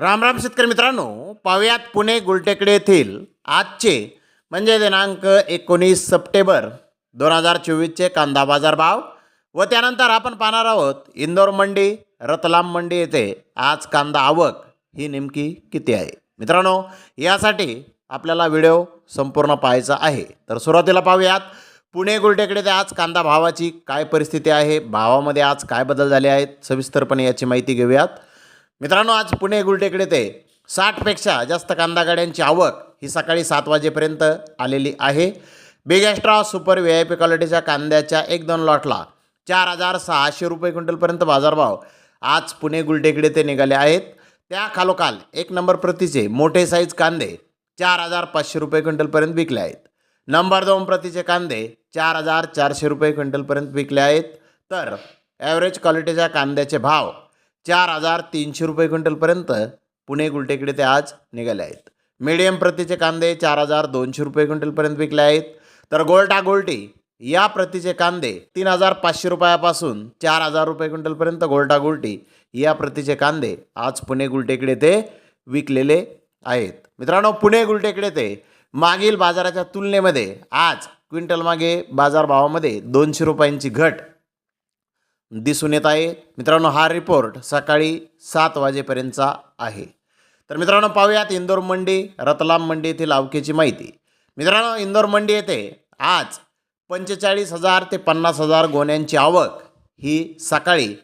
राम राम शेतकरी मित्रांनो पाहूयात पुणे गुलटेकडे येथील आजचे म्हणजे दिनांक एकोणीस सप्टेंबर दोन हजार चोवीसचे कांदा बाजार भाव व त्यानंतर आपण पाहणार आहोत इंदोर मंडी रतलाम मंडी येथे आज कांदा आवक ही नेमकी किती आहे. मित्रांनो यासाठी आपल्याला व्हिडिओ संपूर्ण पाहायचा आहे. तर सुरुवातीला पाहूयात पुणे गुलटेकडे ते आज कांदा भावाची काय परिस्थिती आहे भावामध्ये आज काय बदल झाले आहेत सविस्तरपणे याची माहिती घेऊयात. मित्रांनो आज पुणे गुलटेकडे ते साठपेक्षा जास्त कांदा गाड्यांची आवक ही सकाळी सात वाजेपर्यंत आलेली आहे. Big extra super V I P क्वालिटीच्या कांद्याच्या एक दोन लॉटला चार हजार सहाशे रुपये क्विंटलपर्यंत बाजारभाव आज पुणे गुलटेकडे ते निघाले आहेत. त्या खालोखाल एक नंबर प्रतीचे मोठे साईज कांदे चार हजार पाचशे रुपये क्विंटलपर्यंत विकले आहेत. नंबर दोन प्रतीचे कांदे चार हजार चारशे रुपये क्विंटलपर्यंत विकले आहेत. तर ॲव्हरेज क्वालिटीच्या कांद्याचे भाव चार हजार तीनशे रुपये क्विंटलपर्यंत पुणे गुलटेकडे ते आज निघाले आहेत. मीडियम प्रतीचे कांदे चार हजार दोनशे रुपये क्विंटलपर्यंत विकले आहेत. तर गोल्टा गोल्टी या प्रतीचे कांदे तीन हजार पाचशे रुपयापासून चार हजार रुपये क्विंटलपर्यंत गोल्टा गोल्टी या प्रतीचे कांदे आज पुणे गुलटेकडे ते विकलेले आहेत. मित्रांनो पुणे गुलटेकडे ते मागील बाजाराच्या तुलनेमध्ये आज क्विंटल मागे बाजारभावामध्ये दोनशे रुपयांची घट दिसून येत आहे. मित्रांनो हा रिपोर्ट सकाळी सात वाजेपर्यंतचा आहे. तर मित्रांनो पाहूयात इंदोर मंडी रतलाम मंडी येथील अवकेची माहिती. मित्रांनो इंदोर मंडी येथे आज पंचेचाळीस हजार ते पन्नास हजार गोण्यांची आवक ही सकाळी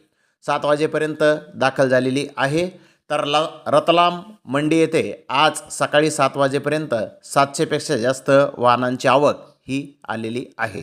सात वाजेपर्यंत दाखल झालेली आहे. तर ल रतलाम मंडी येथे आज सकाळी सात वाजेपर्यंत सातशेपेक्षा जास्त वाहनांची आवक ही आलेली आहे.